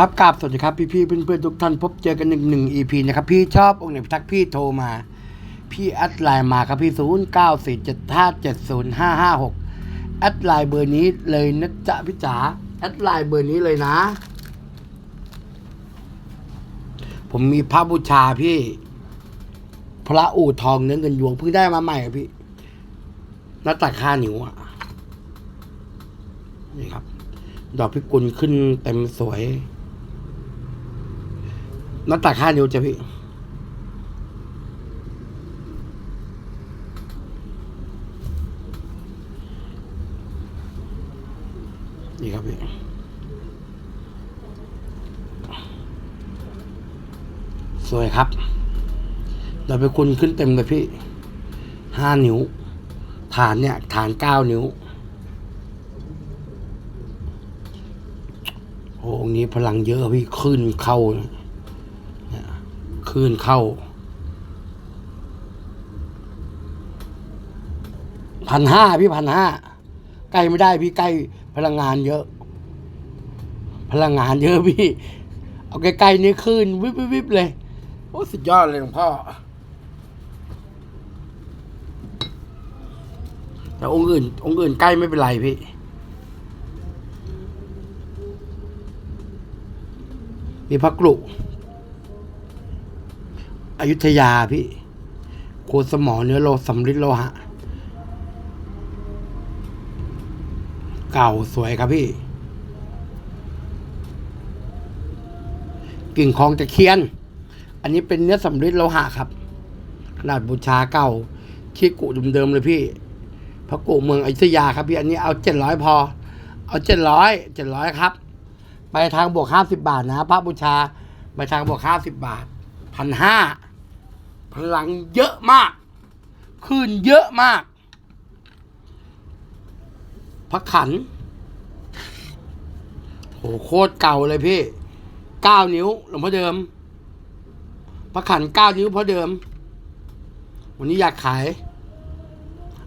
ครับกราบสวัสดีครับพี่พี่ๆเพื่อนเพื่อนๆทุกท่านพบเจอกันหนึ่งหนึ่งอีพีนะครับ พี่ชอบองค์ไหนทักพี่โทรมา พี่แอดไลน์มาครับพี่ศูนย์เก้าสี่เจ็ดห้าเจ็ดศูนย์ห้าห้าหกแอดไลน์เบอร์นี้เลยนะจ๊ะพี่จ๋าแอดไลน์เบอร์นี้เลยนะ ผมมีพระบูชาพี่ พระอู่ทองเนื้อเงินยวงเพิ่งได้มาใหม่ครับพี่หน้าตักห้านิ้วอะนี่ครับ ดอกพิกุลขึ้นเต็มสวย หน้าตักห้านิ้วจ้ะพี่นี่ครับพี่สวยครับดอกพิกุลขึ้นเต็มเลยพี่ห้านิ้ว ฐานเนี่ย ฐานเก้านิ้วโอ้องนี้พลังเยอะพี่ขึ้นเข้านี่ย ขึ้นเข้าพันห้าพี่พันห้าใกล้ไม่ได้พี่ใกล้พลังงานเยอะ พลังงานเยอะพี่ เอาใกล้ๆนี้ขึ้นวิบวิบเลย โอ้สุดยอดเลยหลวงพ่อแต่องค์อื่น องค์อื่นใกล้ไม่เป็นไรพี่มีพระกรุ อยุธยาพี่ โคสมอเนื้อโลสำริดโลหะ เก่าสวยครับพี่ กิ่งของตะเคียน อันนี้เป็นเนื้อสำริดโลหะครับ ขนาดบูชาเก่าขี้กุเดิมๆเลยพี่พระกุเมืองอยุธยาครับพี่อันนี้เอาเจ็ดร้อยพอ เอาเจ็ดร้อยเจ็ดร้อยครับ ไปทางบวกห้าสิบบาทนะพระบูชา ไปทางบวกห้าสิบบาทพันห้า พลังเยอะมากขึ้นเยอะมาก พระขันโหโคตรเก่าเลยพี่เก้านิ้วหลวงพ่อเดิม พระขันเก้านิ้วพ่อเดิม วันนี้อยากขาย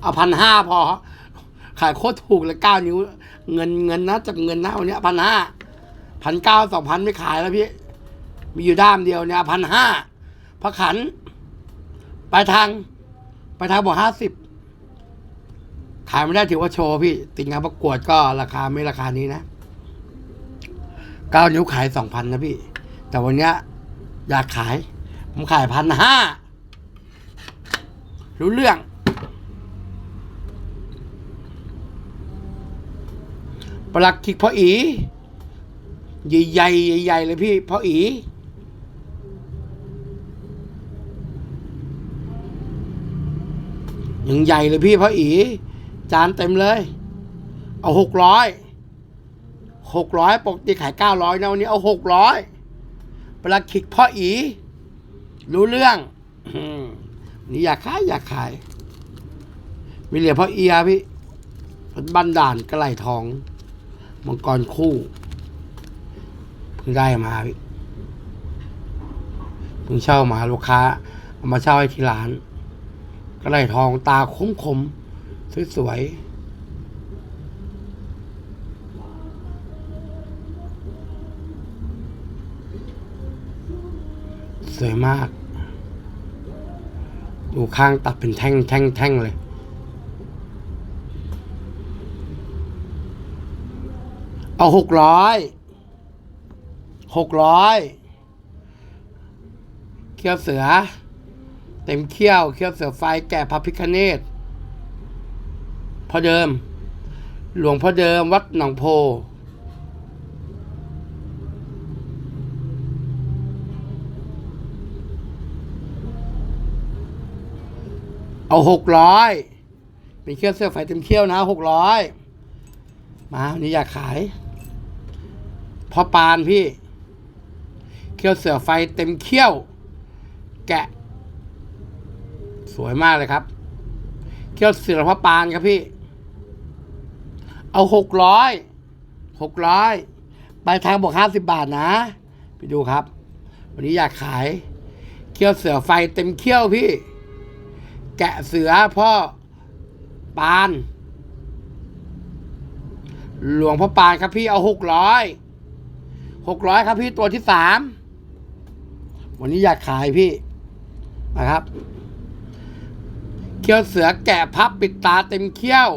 เอาพันห้าพอ ขายโคตรถูกเลยเก้านิ้ว เงินเงินนะจากเงินนะวันนี้พันห้าพันเก้าสองพันไม่ขายแล้วพี่ มีอยู่ด้ามเดียวเนี่ยพันห้าพระขัน ไปทางไปทางบอกห้าสิบขายไม่ได้ถือว่าโชว์พี่ ติดงานประกวดก็ราคาไม่ราคานี้นะเก้านิ้วขายสองพันนะพี่ แต่วันเนี้ยอยากขาย ผมขายพันห้ารู้เรื่อง ปลักคิกพ่ออี ใหญ่ๆใหญ่เลยพี่พ่ออี ยังใหญ่เลยพี่พ่ออีจานเต็มเลย เอาหกร้อยหกร้อยปกติขายเก้าร้อยนะวันนี้เอาหกร้อยปลักคิกพ่ออี รู้เรื่องนี่อยากขายอยากขายมีเหรียญพ่อเอียพี่บ้นด่านกระไหลทอง มังกรคู่เพิ่งได้มาพี่เพิ่งเช่ามาลูกค้าเอามาเช่าให้ที่ร้าน กระไรทองตาคมคมๆสวยๆสวยมาก ดูข้างตัดเป็นแท่งแท่งแท่งเลย เอาหกร้อยหกร้อยเขี้ยวเสือ เต็มเขี้ยวเขี้ยวเสือไฟแก่พระพิคเนตพ่อเดิม หลวงพ่อเดิมวัดหนองโพ เอาหกร้อยเป็นเขี้ยวเสือไฟเต็มเขี้ยวนะหกร้อยมาวันนี้อยากขายพ่อปานพี่ เขี้ยวเสือไฟเต็มเขี้ยว แกะ สวยมากเลยครับเขี้ยวเสือพ่อปานครับพี่ เอาหกร้อยหกร้อยปลายทางบอกห้าสิบบาทนะ ไปดูครับ วันนี้อยากขาย เขี้ยวเสือไฟเต็มเขี้ยวพี่ แกะเสือพ่อปาน หลวงพ่อปานครับพี่เอาหกร้อยหกร้อยครับพี่ตัวที่สามวันนี้อยากขายพี่นะครับ เขี้ยวเสือแกะพับปิดตาเต็มเขี้ยว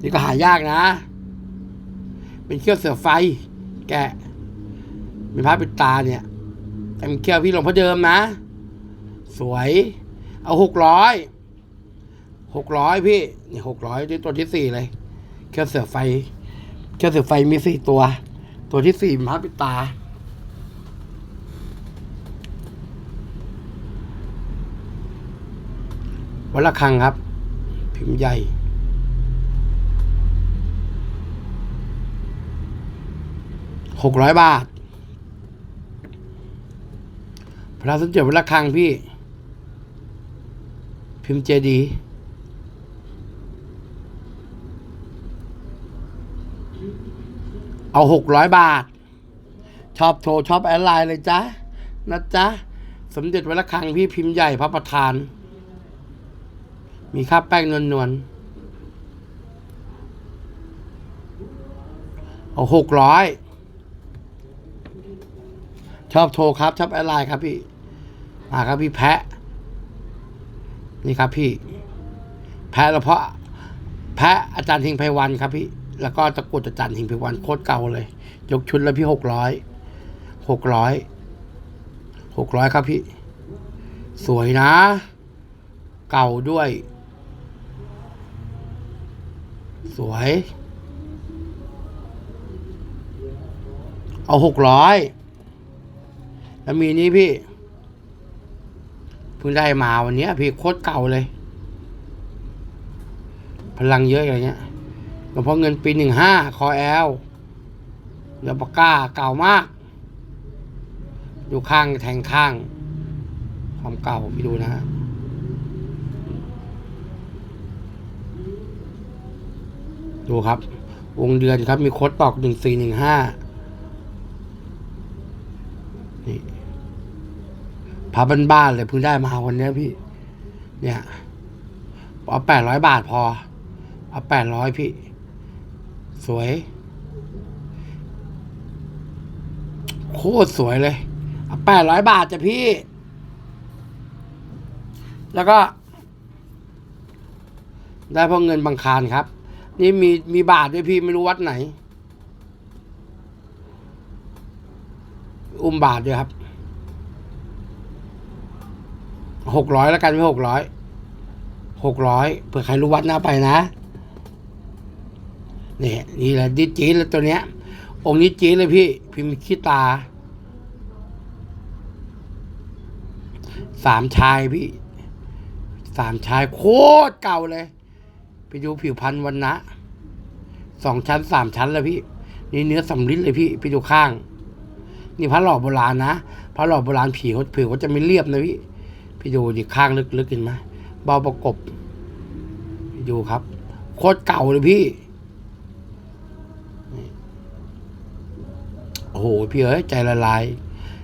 นี่ก็หายากนะ เป็นเขี้ยวเสือไฟ แกะเป็นพับปิดตาเนี่ยเต็มเขี้ยวพี่หลวงพ่อเดิมนะ สวย เอาหกร้อยหกร้อยพี่นี่หกร้อยที่ตัวที่สี่เลยเขี้ยวเสือไฟเขี้ยวเสือไฟมีสี่ตัว ตัวที่สี่เป็นพับปิดตา วัดละคังครับ พิมพ์ใหญ่ หกร้อยบาท พระสมเด็จวัดละคังพี่ พิมพ์เจดีเอาหกร้อยบาท ชอบโทรชอบแอดไลน์เลยจ้ะนะจ๊ะ สมเด็จวัดละคังพี่พิมพ์ใหญ่พระประธาน มีค่าแป้งนวลนวลๆเอาหกร้อยชอบโทรครับ ชอบแอดไลน์ครับพี่มาครับพี่แพะ นี่ครับพี่ แพะแล้วเพราะแพะอาจารย์ทิงไพวันครับพี่ แล้วก็ตะกรุดอาจารย์ทิงไพวันโคตรเก่าเลย ยกชุดแล้วพี่หกร้อยหกร้อยหกร้อยครับพี่ สวยนะ เก่าด้วย สวย เอาหกร้อยแล้วมีนี้พี่เพิ่งได้มาวันนี้พี่โคตรเก่าเลย พลังเยอะอย่างเงี้ยหลวงพ่อเงินปีหนึ่งห้าคอแอลเรือปากก้าเก่ามาก อยู่ข้างแทงข้าง ความเก่าพี่ดูนะฮะ ดูครับ วงเดือนครับ มีโค้ดตอกหนึ่งสี่หนึ่งห้านี่พาบ้านๆเลยเพิ่งได้มาวันนี้พี่ เนี่ยเอาแปดร้อยบาทพอ เอาแปดร้อยพี่ สวย โคตรสวยเลย เอาแปดร้อยบาทจ้ะพี่ แล้วก็ ได้เพราะเงินบางคารครับ นี่มีมีบาทด้วยพี่ไม่รู้วัดไหน อุ้มบาทด้วยครับหกร้อยแล้วกันไม่หกร้อยหกร้อยเผื่อใครรู้วัดหน้าไปนะนี่นี่แหละดิจีแล้วตัวเนี้ย องค์นี้จีเลยพี่ พิมพ์ขี้ตา สามชายพี่ สามชายโคตรเก่าเลย ไปดูผิวพันธุ์วันนะสองชั้นสามชั้นเลยพี่ นี่เนื้อสำลิดเลยพี่ไปดูข้าง นี่พระหล่อโบราณนะพระหล่อโบราณผิวผิวเขาจะไม่เรียบนะพี่พี่ดูดิข้างลึกๆเห็นไหมเบาประกบพี่ดูครับ โคตรเก่าเลยพี่โอ้โหพี่เอ้ยใจละลาย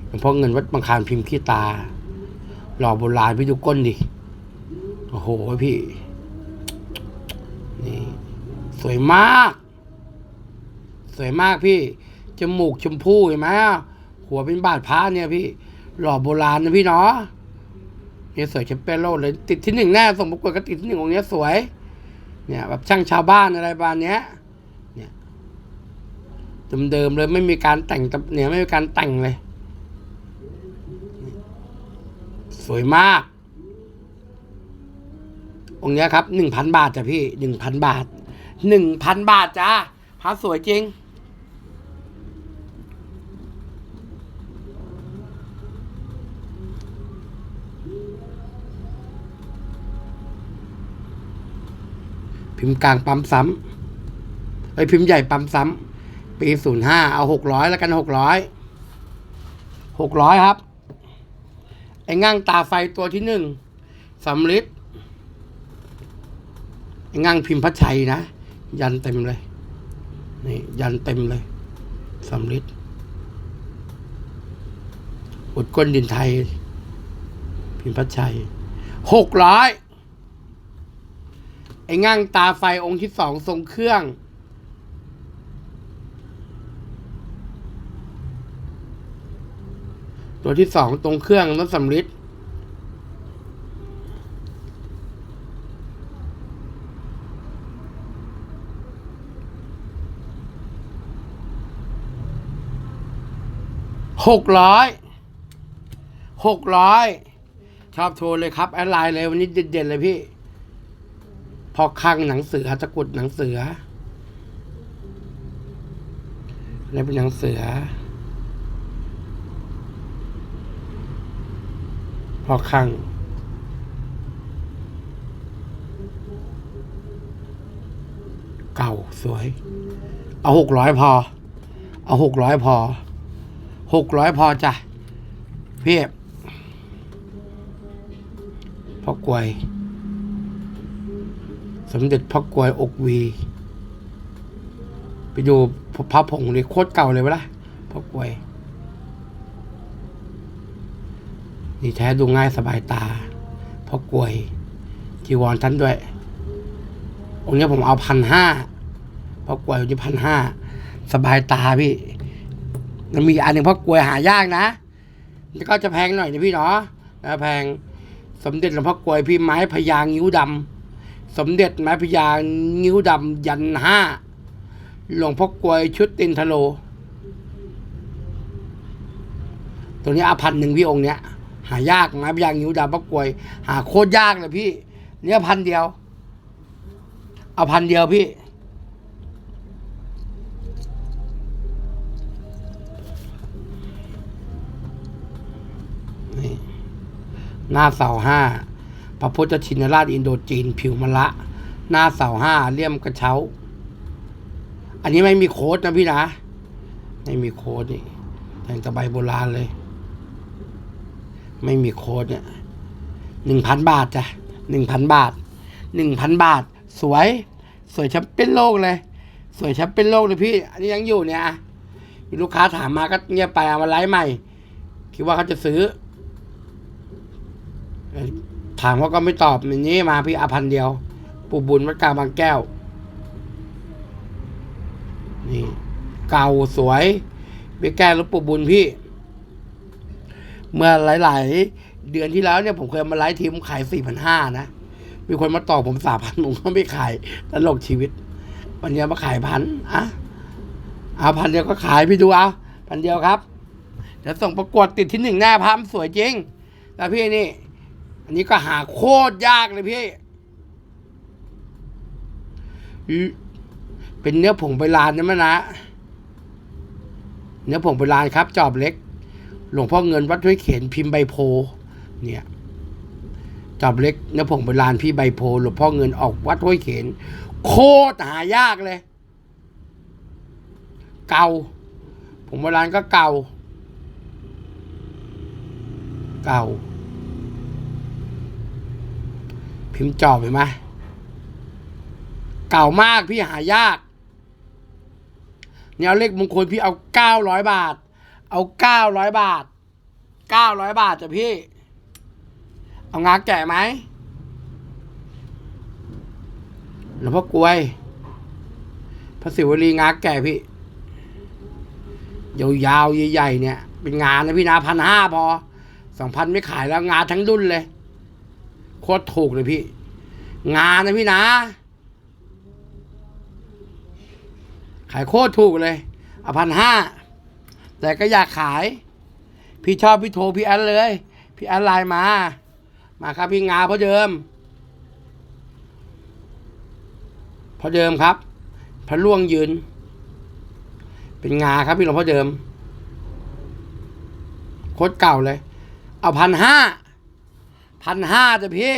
หลวงพ่อเงินวัดบางคารพิมพ์ขี้ตา หล่อโบราณพี่ดูก้นดิโอ้โหพี่ วยมาก สวยมากพี่ จมูกชมพูเห็นไหมหัวเป็นบาดพระเนี่ยพี่ หล่อโบราณนะพี่เนาะเนี่ยสวยแชมเปี้ยนโลกเลย ติดที่หนึ่งแน่ส่งประกวดก็ติดที่หนึ่งองค์เนี้ยสวย เนี่ยแบบช่างชาวบ้านอะไรประมาณเนี้ย เนี่ยเดิมๆเลยไม่มีการแต่งเนี่ยไม่มีการแต่งเลย สวยมาก องค์เนี้ยครับหนึ่งพันบาทจ้ะพี่หนึ่งพันบาท หนึ่งพันบาทจ้าพระสวยจริง พิมพ์กลางปั๊มซ้ำไอพิมพ์ใหญ่ปั๊มซ้ำปีศูนย์ห้าเอาหกร้อยแล้วกันหกร้อยหกร้อยครับ ไอ้ง่างตาไฟตัวที่หนึ่งสำลิดไอ้ง่างพิมพ์พระชัยนะ ยันเต็มเลยนี่ยันเต็มเลยสำริดอุดก้นดินไทย พิมพัชชัยหกร้อยไอ้ง่างตาไฟองค์ที่สองทรงเครื่อง ตัวที่สองตรงเครื่องน้ำสำริด หกร้อยหกร้อยชอบโทรเลยครับ แอดไลน์เลยวันนี้เด่นๆเลยพี่ พอคังหนังเสือตะกุดหนังเสือนี่เป็นหนังเสือ พอคังเก่าสวย เอาหกร้อยพอ เอาหกร้อยพอ หกร้อยพอจ้ะเพียบพ่อกวย สมเด็จพ่อกวยอกวี ไปดูพระผงเลยโคตรเก่าเลยวะล่ะพ่อกวย นี่แท้ดูง่ายสบายตาพ่อกวยจีวรท่านด้วย องค์นี้ผมเอาพันห้าพ่อกวยอยู่ที่พันห้าสบายตาพี่ มันมีอันหนึ่งพ่อกวยหายากนะแล้วก็จะแพงหน่อยนะพี่เนาะแพงสมเด็จหลวงพ่อกวยพี่ไม้พญางิ้วดำสมเด็จไม้พญางิ้วดำยันห้าหลวงพ่อกวยชุดตินทะโล ตัวนี้อาพันหนึ่งพี่องค์เนี้ย หายากไม้พญางิ้วดำพ่อกวย หาโคตรยากเลยพี่ เนี่ยพันเดียว เอาพันเดียวพี่ หน้าเสาห้าพระพุทธชินราชอินโดจีนผิวมะละ หน้าเสาห้าเลี่ยมกระเช้า อันนี้ไม่มีโค้ดนะพี่นะ ไม่มีโค้ดนี่แต่งตะใบโบราณเลย ไม่มีโค้ดเนี่ยหนึ่งพันบาทจ้ะหนึ่งพันบาทหนึ่งพันบาท สวย สวยแชมเปี้ยนโลกเลย สวยแชมเปี้ยนโลกเลยพี่ อันนี้ยังอยู่เนี่ยมีลูกค้าถามมาก็เงียบไปเอามาไลฟ์ใหม่ คิดว่าเขาจะซื้อ ถามเขาก็ไม่ตอบอย่างนี้มาพี่อาพันเดียว ปูบุญวัดกลางบางแก้ว นี่ เก่าสวยไปแก้รถปูบุญพี่ เมื่อหลาย ๆ เดือนที่แล้วเนี่ยผมเคยมาไลฟ์ทีมขายสี่พันห้านะ มีคนมาต่อผมสามพันผมก็ไม่ขายตลกชีวิต วันนี้มาขายพันอะเอาพันเดียวก็ขายพี่ดูเอาพันเดียวครับเดี๋ยวส่งประกวดติดที่หนึ่งหน้าพัมสวยจริงแล้วพี่นี่ อันนี้ก็หาโคตรยากเลยพี่ เป็นเนื้อผงใบลานนะมะนะ เนื้อผงใบลานครับ จอบเล็ก หลวงพ่อเงินวัดห้วยเขียนพิมพ์ใบโพ เนี่ย จอบเล็กเนื้อผงใบลานพี่ใบโพ หลวงพ่อเงินออกวัดห้วยเขียนโคตรหายากเลย เก่าผงใบลานก็เก่า เก่า พิมพ์จอบเห็นไหมเก่ามากพี่หายากเนี่ยเอาเลขมงคลพี่เอาเก้าร้อยบาท เอาเก้าร้อยบาทเก้าร้อยบาทจ้ะพี่ เอางาแกะไหมหลวงพ่อกลวยพระศิวลีงาแก่พี่ยาวๆใหญ่ๆเนี่ย เป็นงานนะพี่นะพันห้าพอสองพันไม่ขายแล้วงานทั้งรุ่นเลย โคตรถูกเลยพี่ งานนะพี่นะ ขายโคตรถูกเลยเอาพันห้าแต่ก็อยากขาย พี่ชอบพี่โทรพี่แอดเลย พี่แอดไลน์มา มาครับพี่งาเพราะเดิมเพราะเดิมครับ พระล่วงยืน เป็นงาครับพี่หลวงพ่อเดิมโคตรเก่าเลย เอาพันห้า พันห้าจ้ะพี่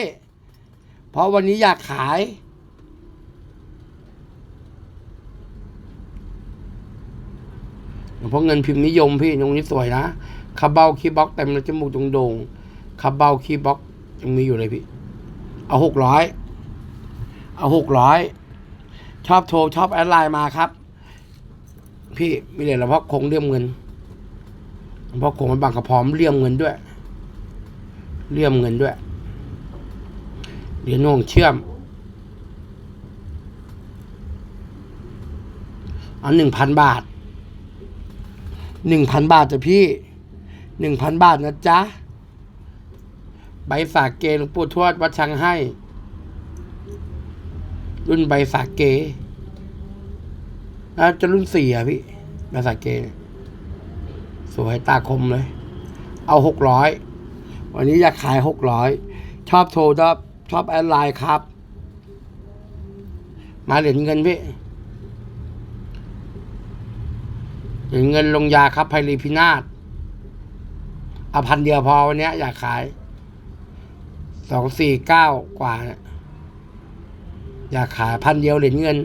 เพราะวันนี้อยากขาย เพราะเงินพิมพ์นิยมพี่ตรงนี้สวยนะคาเบาคีย์บ็อกเต็มเลยจมูกตรงโด่งคาเบาคีย์บ็อกยังมีอยู่เลยพี่ เอาหกร้อยเอาหกร้อยชอบโทรชอบแอดไลน์มาครับ พี่มีเหรียญหลวงพ่อคงเลี่ยมเงินหลวงพ่อคงมันบางกระพร้อมเลี่ยมเงินด้วย เลี่ยมเงินด้วยเหรียญหน่งเชื่อม เอาหนึ่งพันบาทหนึ่งพันบาทจ้ะพี่หนึ่งพันบาทนะจ๊ะ ใบสาเกหลวงปู่ทวดวัดชังให้ รุ่นใบสาเกน่าจะรุ่นสี่อะพี่ใบสาเก สวยตาคมเลย เอาหกร้อย วันนี้อยากขายหกร้อยชอบโทรชอบชอบแอดไลน์ครับ มาเหรียญเงินพี่เหรียญเงินลงยาครับไพรีพินาศเอาพันเดียวพอวันนี้อยากขายสองสี่เก้ากว่า อยากขายพันเดียวเหรียญเงิน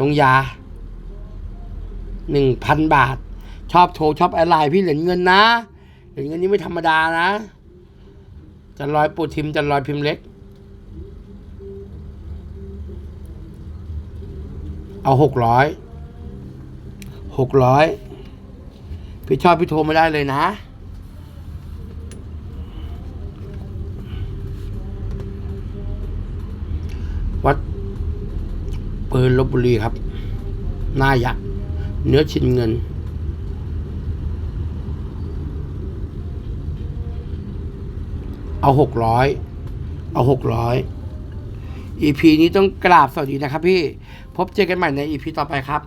ลงยาหนึ่งพันบาท ชอบโทรชอบแอดไลน์พี่เหรียญเงินนะเหรียญเงินนี้ไม่ธรรมดานะ จะลอยปูทิมจะลอยพิมพ์เล็ก เอาหกร้อยหกร้อยพี่ชอบพี่โทรมาได้เลยนะวัดปืนลบบุรีครับ หน้ายักษ์ เนื้อชิ้นเงิน เอาหกร้อยเอาหกร้อย EP นี้ต้องกราบสวัสดีนะครับพี่ พบเจอกันใหม่ใน EP ต่อไปครับ